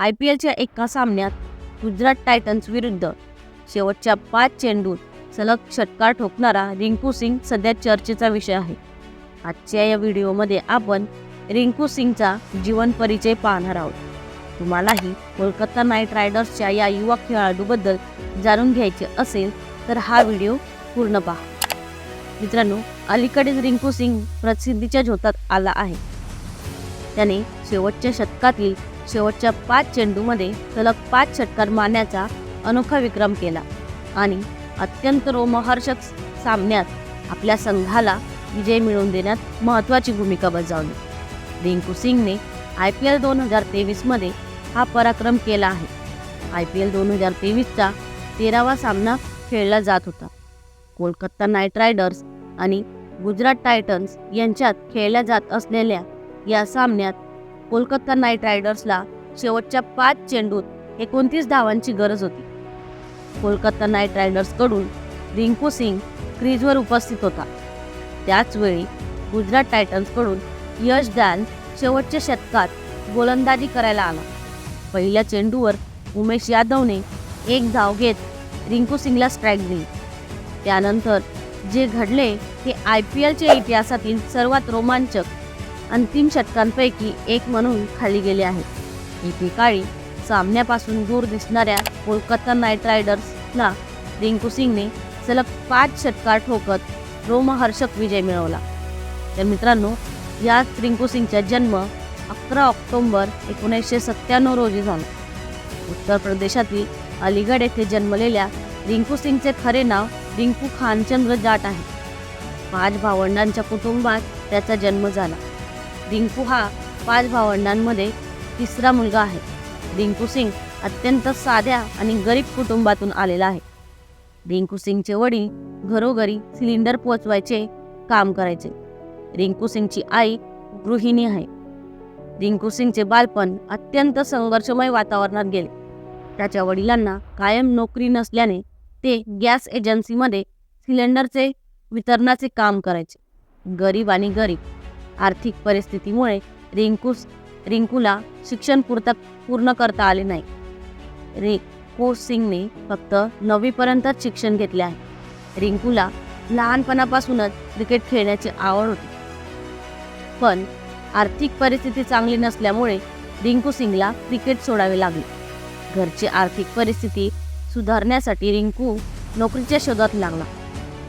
I P एलच्या एका सामन्यात गुजरात टायटन्स विरुद्ध शेवटच्या पाच चेंडूत सलग षटकार ठोकणारा रिंकू सिंग सध्या चर्चेचा विषय आहे. आजच्या या व्हिडिओमध्ये आपण रिंकू सिंगचा जीवन परिचय पाहणार आहोत. तुम्हालाही कोलकाता नाईट रायडर्सच्या या युवा खेळाडूबद्दल जाणून घ्यायचे असेल तर हा व्हिडिओ पूर्ण पहा. मित्रांनो अलीकडेच रिंकू सिंग प्रसिद्धीच्या झोतात आला आहे. त्याने शेवटच्या शतकातील शेवटच्या पाच चेंडूमध्ये सलग पाच षटकार मारण्याचा अनोखा विक्रम केला. आणि अत्यंत रोमहर्षक सामन्यात आपल्या संघाला विजय मिळवून देण्यात महत्त्वाची भूमिका बजावली. रिंकू सिंगने आय पी एल दोन हजार तेवीसमध्ये हा पराक्रम केला आहे. आय पी एल दोन हजार तेवीसचा तेरावा सामना खेळला जात होता. कोलकाता नाईट रायडर्स आणि गुजरात टायटन्स यांच्यात खेळल्या जात असलेल्या या सामन्यात कोलकाता नाईट रायडर्सला शेवटच्या पाच चेंडूत एकोणतीस धावांची गरज होती. कोलकाता नाईट रायडर्सकडून रिंकू सिंग क्रीजवर उपस्थित होता. त्याचवेळी गुजरात टायटन्सकडून यश दान शेवटच्या शतकात गोलंदाजी करायला आला. पहिल्या चेंडूवर उमेश यादवने एक धाव घेत रिंकू सिंगला स्ट्राईक दिली. त्यानंतर जे घडले ते आय पी एलच्या इतिहासातील सर्वात रोमांचक अंतिम षटकांपैकी एक म्हणून खाली गेले आहे एकेकाळी सामन्यापासून दूर दिसणाऱ्या कोलकाता नाईट रायडर्सला रिंकू सिंगने सलग पाच षटकार ठोकत रोमहर्षक विजय मिळवला. तर मित्रांनो याच रिंकू सिंगचा जन्म अकरा ऑक्टोंबर एकोणीसशे सत्त्याण्णव रोजी झाला. उत्तर प्रदेशातील अलीगड येथे जन्मलेल्या रिंकू सिंगचे खरे नाव रिंकू खानचंद्र जाट आहे. पाच भावंडांच्या कुटुंबात त्याचा जन्म झाला. रिंकू हा पाच भावंडांमध्ये तिसरा मुलगा आहे. रिंकू सिंग अत्यंत साध्या आणि गरीब कुटुंबातून आलेला आहे. रिंकू सिंगचे वडील घरोघरी सिलेंडर पोचवायचे काम करायचे. रिंकू सिंगची आई गृहिणी आहे. रिंकू सिंगचे बालपण अत्यंत संघर्षमय वातावरणात गेले. त्याच्या वडिलांना कायम नोकरी नसल्याने ते गॅस एजन्सीमध्ये सिलेंडरचे वितरणाचे काम करायचे. गरीब आणि गरीब आर्थिक परिस्थितीमुळे रिंकूस रिंकूला शिक्षण पुरता पूर्ण करता आले नाही. रिंकू सिंगने फक्त नववीपर्यंतच शिक्षण घेतले आहे. रिंकूला लहानपणापासूनच क्रिकेट खेळण्याची आवड होती. पण आर्थिक परिस्थिती चांगली नसल्यामुळे रिंकू सिंगला क्रिकेट सोडावे लागले. घरची आर्थिक परिस्थिती सुधारण्यासाठी रिंकू नोकरीच्या शोधात लागला.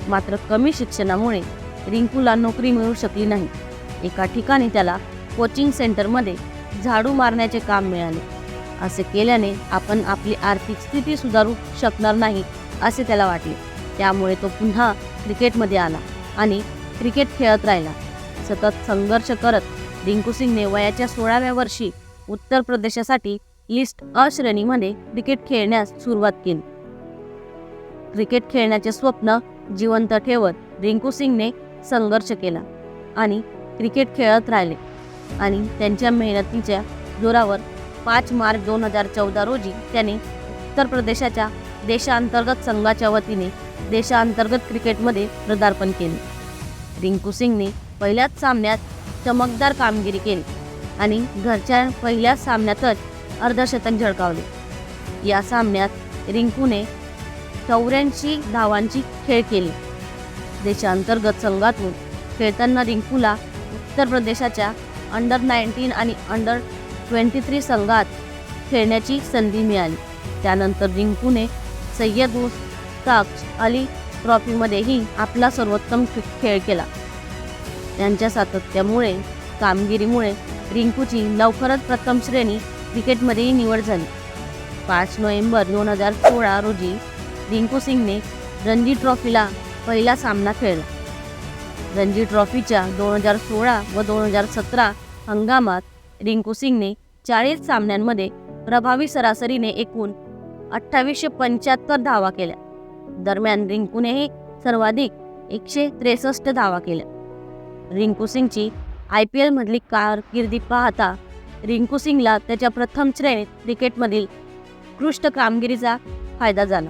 मात्र कमी शिक्षणामुळे रिंकूला नोकरी मिळू शकली नाही. एका ठिकाणी त्याला कोचिंग सेंटरमध्ये झाडू मारण्याचे काम मिळाले. असे केल्याने आपण आपली आर्थिक स्थिती सुधारू शकणार नाही असे त्याला वाटले. त्यामुळे तो पुन्हा क्रिकेटमध्ये आला आणि क्रिकेट खेळत राहिला. सतत संघर्ष करत रिंकू सिंगने वयाच्या सोळाव्या वर्षी उत्तर प्रदेशासाठी लिस्ट अ श्रेणीमध्ये क्रिकेट खेळण्यास सुरुवात केली. क्रिकेट खेळण्याचे स्वप्न जिवंत ठेवत रिंकू सिंगने संघर्ष केला आणि क्रिकेट खेळत राहिले आणि त्यांच्या मेहनतीच्या जोरावर पाच मार्च दोन हजार चौदा रोजी त्याने उत्तर प्रदेशाच्या देशांतर्गत संघाच्या वतीने देशांतर्गत क्रिकेटमध्ये पदार्पण केले. रिंकू सिंगने पहिल्याच सामन्यात चमकदार कामगिरी केली आणि घरच्या पहिल्याच सामन्यातच अर्धशतक झळकावले. या सामन्यात रिंकूने चौऱ्याऐंशी धावांची खेळ केली. देशांतर्गत संघातून खेळताना रिंकूला उत्तर प्रदेशाच्या अंडर नाईन्टीन आणि अंडर ट्वेंटी थ्री संघात खेळण्याची संधी मिळाली. त्यानंतर रिंकूने सय्यद मुस्ताक अली ट्रॉफीमध्येही आपला सर्वोत्तम खेळ केला. त्यांच्या सातत्यामुळे कामगिरीमुळे रिंकूची लवकरच प्रथम श्रेणी क्रिकेटमध्येही निवड झाली. पाच नोव्हेंबर दोन हजार सोळा रोजी रिंकू सिंगने रणजी ट्रॉफीला पहिला सामना खेळला. रणजी ट्रॉफीच्या दोन हजार सोळा व दोन हजार सतरा हंगामात रिंकू सिंगने चाळीस सामन्यांमध्ये प्रभावी सरासरीने एकूण अठ्ठावीसशे पंच्याहत्तर धावा केल्या. दरम्यान रिंकूनेही सर्वाधिक एकशे त्रेसष्ट धावा केल्या. रिंकू सिंगची आय पी एलमधली कारकिर्दी पाहता रिंकू सिंगला त्याच्या प्रथम श्रेणीत क्रिकेटमधील उत्कृष्ट कामगिरीचा फायदा झाला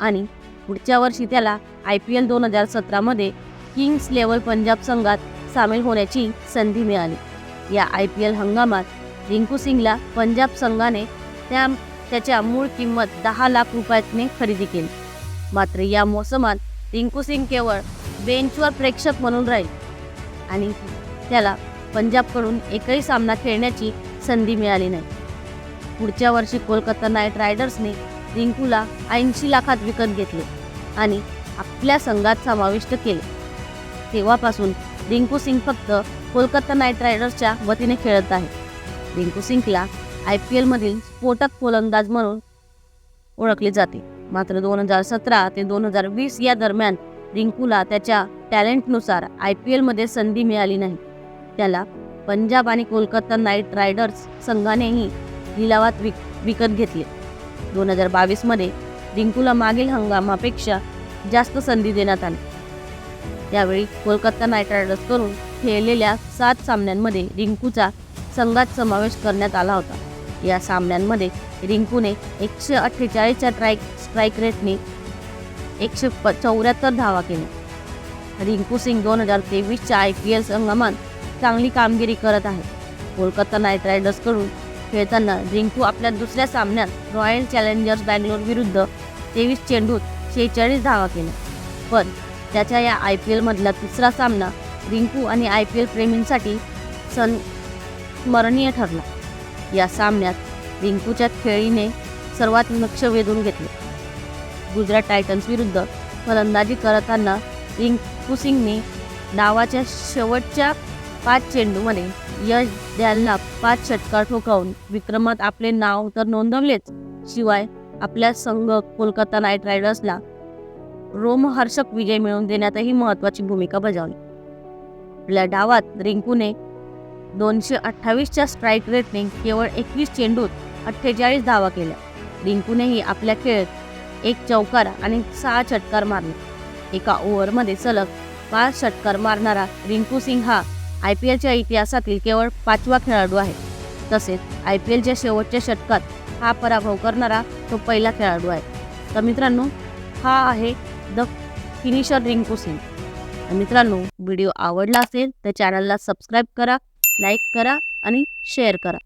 आणि पुढच्या वर्षी त्याला आय पी एल दोन हजार सतरामध्ये किंग्स लेवल पंजाब संघात सामील होण्याची संधी मिळाली. या आय पी एल हंगामात रिंकू सिंगला पंजाब संघाने त्या त्याच्या मूळ किंमत दहा लाख रुपयाने खरेदी केली. मात्र या मोसमात रिंकू सिंग केवळ बेंचवर प्रेक्षक म्हणून राहील आणि त्याला पंजाबकडून एकही सामना खेळण्याची संधी मिळाली नाही. पुढच्या वर्षी कोलकाता नाईट रायडर्सने रिंकूला ऐंशी लाखात विकत घेतले आणि आपल्या संघात समाविष्ट केले. तेव्हापासून रिंकू सिंग फक्त कोलकाता नाईट रायडर्सच्या वतीने खेळत आहे. रिंकू सिंगला आय पी एलमधील स्फोटक गोलंदाज म्हणून ओळखले जाते. मात्र दोन हजार सतरा ते दोन हजार वीस या दरम्यान रिंकूला त्याच्या टॅलेंटनुसार आय पी एलमध्ये संधी मिळाली नाही. त्याला पंजाब आणि कोलकाता नाईट रायडर्स संघानेही लिलावात विक विकत घेतले. दोन हजार बावीसमध्ये रिंकूला मागील हंगामापेक्षा जास्त संधी देण्यात आली. त्यावेळी कोलकाता नाईट रायडर्सकडून खेळलेल्या सात सामन्यांमध्ये रिंकूचा संघात समावेश करण्यात आला होता. या सामन्यांमध्ये रिंकूने एकशे अठ्ठेचाळीसच्या ट्राईक स्ट्राईक रेटने एकशे प चौऱ्याहत्तर धावा केल्या. रिंकू सिंग दोन हजार तेवीसच्या आय पी एल संगमात चांगली कामगिरी करत आहे. कोलकाता नाईट रायडर्सकडून खेळताना रिंकू आपल्या दुसऱ्या सामन्यात रॉयल चॅलेंजर्स बँगलोर विरुद्ध तेवीस चेंडूत शेहेचाळीस धावा केल्या. पण त्याच्या या आय पी एलमधला तिसरा सामना रिंकू आणि आय पी एल प्रेमींसाठी सन स्मरणीय ठरला. या सामन्यात रिंकूच्या खेळीने सर्वात लक्ष वेधून घेतले. गुजरात टायटन्स विरुद्ध फलंदाजी करताना रिंकू सिंगने डावाच्या शेवटच्या पाच चेंडूमध्ये यश द्यालला पाच षटकार ठोकावून विक्रमात आपले नाव तर नोंदवलेच. शिवाय आपल्या संघ कोलकाता नाईट रायडर्सला रोमहर्षक विजय मिळवून देण्यातही महत्त्वाची भूमिका बजावली. आपल्या डावात रिंकूने दोनशे अठ्ठावीसच्या स्ट्राईक रेटने केवळ एकवीस चेंडूत अठ्ठेचाळीस धावा केल्या. रिंकूनेही आपल्या खेळत एक चौकार आणि सहा षटकार मारले. एका ओव्हरमध्ये सलग पाच षटकार मारणारा रिंकू सिंग हा आय पी एलच्या इतिहासातील केवळ पाचवा खेळाडू आहे. तसेच आय पी एलच्या शेवटच्या षटकात हा पराभव करणारा तो पहिला खेळाडू आहे. तर मित्रांनो हा आहे द फिनिशर रिंकू सिंग. तर मित्रांनो व्हिडिओ आवडला असेल तर चॅनलला सबस्क्राईब करा लाईक करा आणि शेअर करा.